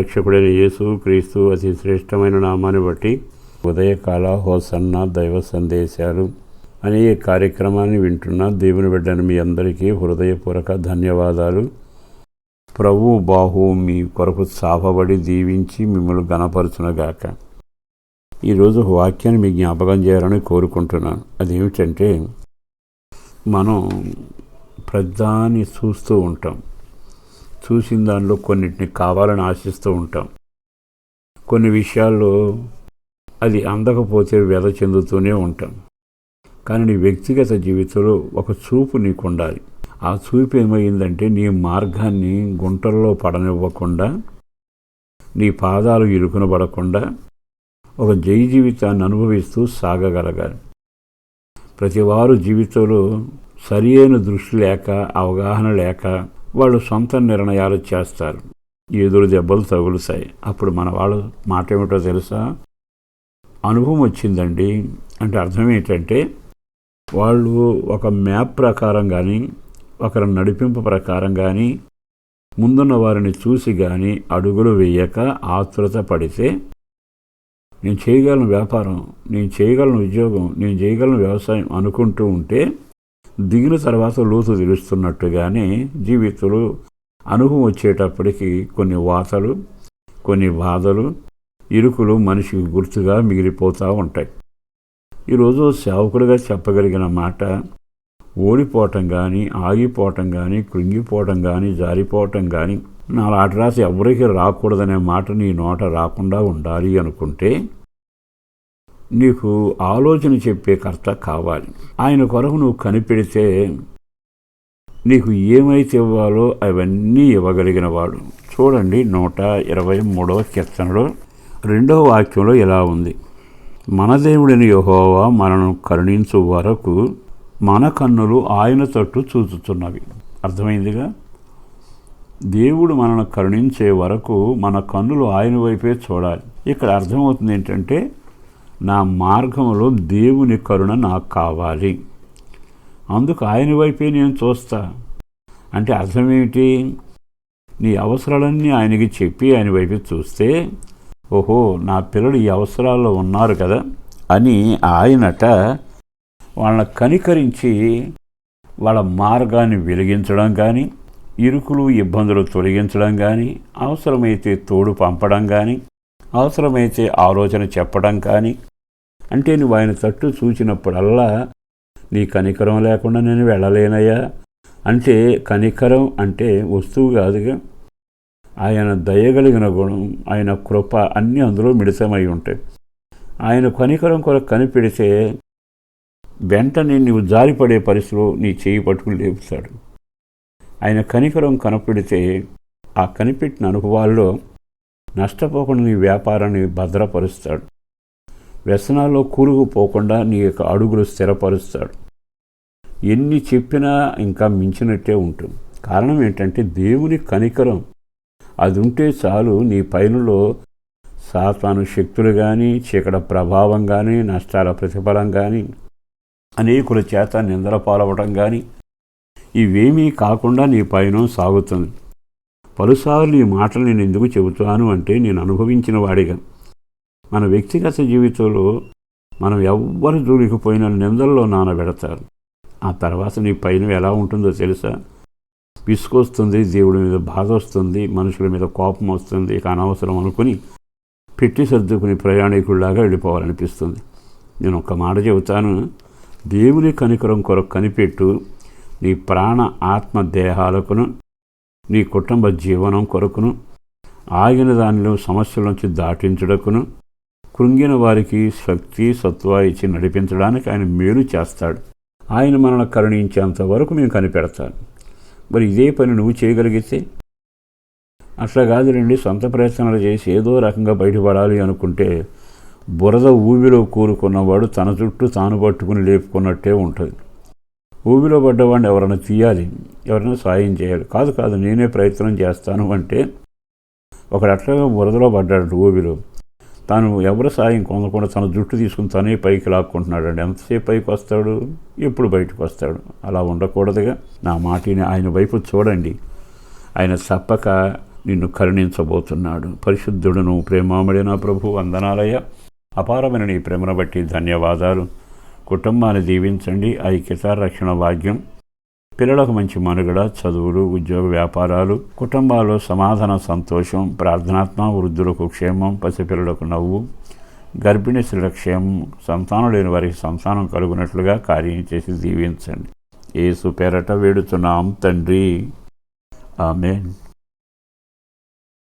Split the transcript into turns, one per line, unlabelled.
రక్షకుడైన యేసు క్రీస్తు అతి శ్రేష్టమైన నామాన్ని బట్టి ఉదయకాల హోసన్న దైవ సందేశాలు అనే ఈ కార్యక్రమాన్ని వింటున్న దేవుని బిడ్డను మీ అందరికీ హృదయపూర్వక ధన్యవాదాలు. ప్రభు బాహు మీ కొరకు సాపబడి దీవించి మిమ్మల్ని గణపరచునగాక ఈరోజు వాక్యాన్ని మీ జ్ఞాపకం చేయాలని కోరుకుంటున్నాను. అదేమిటంటే మనం ప్రధాన్ని చూస్తూ ఉంటాం. చూసిన దానిలో కొన్నిటిని కావాలని ఆశిస్తూ ఉంటాం. కొన్ని విషయాల్లో అది అందకపోతే వ్యధ చెందుతూనే ఉంటాం. కానీ నీ వ్యక్తిగత జీవితంలో ఒక చూపు నీకు ఉండాలి ఆ చూపు ఏమైందంటే నీ మార్గాన్ని గుంటల్లో పడనివ్వకుండా నీ పాదాలు ఇరుకున పడకుండా ఒక జై జీవితాన్ని అనుభవిస్తూ సాగగలగాలి. ప్రతివారు జీవితంలో సరియైన దృష్టి లేక అవగాహన లేక వాళ్ళు సొంత నిర్ణయాలు చేస్తారు. ఎదురు దెబ్బలు తగులుతాయి. అప్పుడు మన వాళ్ళ మాట ఏమిటో తెలుసా? అనుభవం వచ్చిందండి. అంటే అర్థం ఏంటంటే వాళ్ళు ఒక మ్యాప్ ప్రకారం కానీ ఒకరి నడిపింపు ప్రకారం కానీ ముందున్న వారిని చూసి కానీ అడుగులు వేయక ఆతృత పడితే నేను చేయగలను వ్యాపారం నేను చేయగలను ఉద్యోగం నేను చేయగలను వ్యవసాయం అనుకుంటూ ఉంటే దిగిన తర్వాత లోతు తెలుస్తున్నట్టుగానే జీవితంలో అనుభవం వచ్చేటప్పటికి కొన్ని వాతలు కొన్ని బాధలు ఇరుకులు మనిషికి గుర్తుగా మిగిలిపోతూ ఉంటాయి. ఈరోజు సేవకుడిగా చెప్పగలిగిన మాట ఓడిపోవటం కానీ ఆగిపోవటం కానీ కృంగిపోవటం కానీ జారిపోవటం కానీ నా రాసి ఎవరికి రాకూడదనే మాట నీ నోట రాకుండా ఉండాలి అనుకుంటే నీకు ఆలోచన చెప్పే కర్త కావాలి. ఆయన కొరకు నువ్వు కనిపెడితే నీకు ఏమైతే ఇవ్వాలో అవన్నీ ఇవ్వగలిగిన వాడు. చూడండి నూట ఇరవై మూడవ కీర్తనలో రెండవ వాక్యంలో ఇలా ఉంది. మన దేవుడిని యహోవా మనను కరుణించు వరకు మన కన్నులు ఆయన తట్టు చూచుతున్నవి. అర్థమైందిగా? దేవుడు మనను కరుణించే వరకు మన కన్నులు ఆయన వైపే చూడాలి. ఇక్కడ అర్థమవుతుంది ఏంటంటే నా మార్గంలో దేవుని కరుణ నాకు కావాలి. అందుకు ఆయన వైపే నేను చూస్తా. అంటే అర్థమేమిటి? నీ అవసరాలన్నీ ఆయనకి చెప్పి ఆయన వైపు చూస్తే ఓహో నా పిల్లలు ఈ అవసరాల్లో ఉన్నారు కదా అని ఆయనట వాళ్ళని కనికరించి వాళ్ళ మార్గాన్ని వెలిగించడం కానీ ఇరుకులు ఇబ్బందులు తొలగించడం కానీ అవసరమైతే తోడు పంపడం కానీ అవసరమైతే ఆలోచన చెప్పడం కానీ అంటే నువ్వు ఆయన తట్టు చూచినప్పుడల్లా నీ కనికరం లేకుండా నేను వెళ్ళలేనయ్యా. అంటే కనికరం అంటే వస్తువు కాదుగా ఆయన దయగలిగిన గుణం ఆయన కృప అన్నీ అందులో మిళితమై ఉంటాయి. ఆయన కనికరం కొరకు కనిపెడితే వెంటనే నీవు జారిపడే పరిస్థితిలో నీ చేయి పట్టుకుని లేపుతాడు. ఆయన కనికరం కనపెడితే ఆ కనిపెట్టిన అనుభవాల్లో నష్టపోకుండా నీ వ్యాపారాన్ని భద్రపరుస్తాడు. వ్యసనాల్లో కూరుకుపోకుండా నీ యొక్క అడుగులు స్థిరపరుస్తాడు. ఎన్ని చెప్పినా ఇంకా మించినట్టే ఉంటుంది. కారణం ఏంటంటే దేవుని కనికరం. అది ఉంటే చాలు నీ పైనలో సాతాను శక్తులు కానీ చీకట ప్రభావం కానీ నష్టాల ప్రతిఫలం కానీ అనేకుల చేత నిందల పాలవడం కానీ ఇవేమీ కాకుండా నీ పైన సాగుతుంది. పలుసార్లు ఈ మాటలు నేను ఎందుకు చెబుతాను అంటే నేను అనుభవించిన వాడిగా. మన వ్యక్తిగత జీవితంలో మనం ఎవ్వరు జోలికిపోయిన నిందల్లో నానబెడతారు ఆ తర్వాత నీ పైన ఎలా ఉంటుందో తెలుసా? విసుకొస్తుంది దేవుడి మీద బాధ వస్తుంది మనుషుల మీద కోపం వస్తుంది ఇక అనవసరం అనుకుని పెట్టి సర్దుకుని ప్రయాణికుల్లాగా వెళ్ళిపోవాలనిపిస్తుంది. నేను ఒక మాట చెబుతాను దేవుని కనికరం కొరకు కనిపెట్టు నీ ప్రాణ ఆత్మ దేహాలకును నీ కుటుంబ జీవనం కొరకును ఆగిన దానిలో సమస్యల నుంచి దాటించుటకును కృంగిన వారికి శక్తి సత్వ ఇచ్చి నడిపించడానికి ఆయన మేలు చేస్తాడు. ఆయన మనల్ని కరుణించేంత వరకు మేము కనిపెడతాను మరి ఇదే పని నువ్వు చేయగలిగితే? అట్లా కాదులేండి సొంత ప్రయత్నాలు చేసి ఏదో రకంగా బయటపడాలి అనుకుంటే బురద ఊబిలో కూరుకున్నవాడు తన చుట్టూ తాను పట్టుకుని లేపుకున్నట్టే ఉంటుంది. ఊబిలో పడ్డవాడిని ఎవరైనా తీయాలి ఎవరైనా సాయం చేయాలి. కాదు కాదు నేనే ప్రయత్నం చేస్తాను అంటే ఒకడు అట్లాగా బురదలో పడ్డాడు ఊబిలో. తాను ఎవరి సాయం పొందకుండా తన జుట్టు తీసుకుని తనే పైకి లాక్కుంటున్నాడండి. ఎంతసేపు పైకి వస్తాడు? ఎప్పుడు బయటకు వస్తాడు? అలా ఉండకూడదుగా. నా మాటిని ఆయన వైపు చూడండి. ఆయన తప్పక నిన్ను కరుణించబోతున్నాడు. పరిశుద్ధుడును ప్రేమామడిన ప్రభు వందనాలయ అపారమైన నీ ప్రేమను బట్టి ధన్యవాదాలు. కుటుంబాన్ని దీవించండి. ఐక్యత రక్షణ భాగ్యం. పిల్లలకు మంచి మనుగడ చదువులు ఉద్యోగ వ్యాపారాలు కుటుంబాల్లో సమాధాన సంతోషం ప్రార్థనాత్మ వృద్ధులకు క్షేమం పసిపిల్లలకు నవ్వు గర్భిణీ స్త్రీల క్షేమం సంతానం లేని వారికి సంతానం కలుగునట్లుగా కార్యం చేసి దీవించండి. ఏసు పేరట వేడుతున్నాం తండ్రి. ఆమెన్.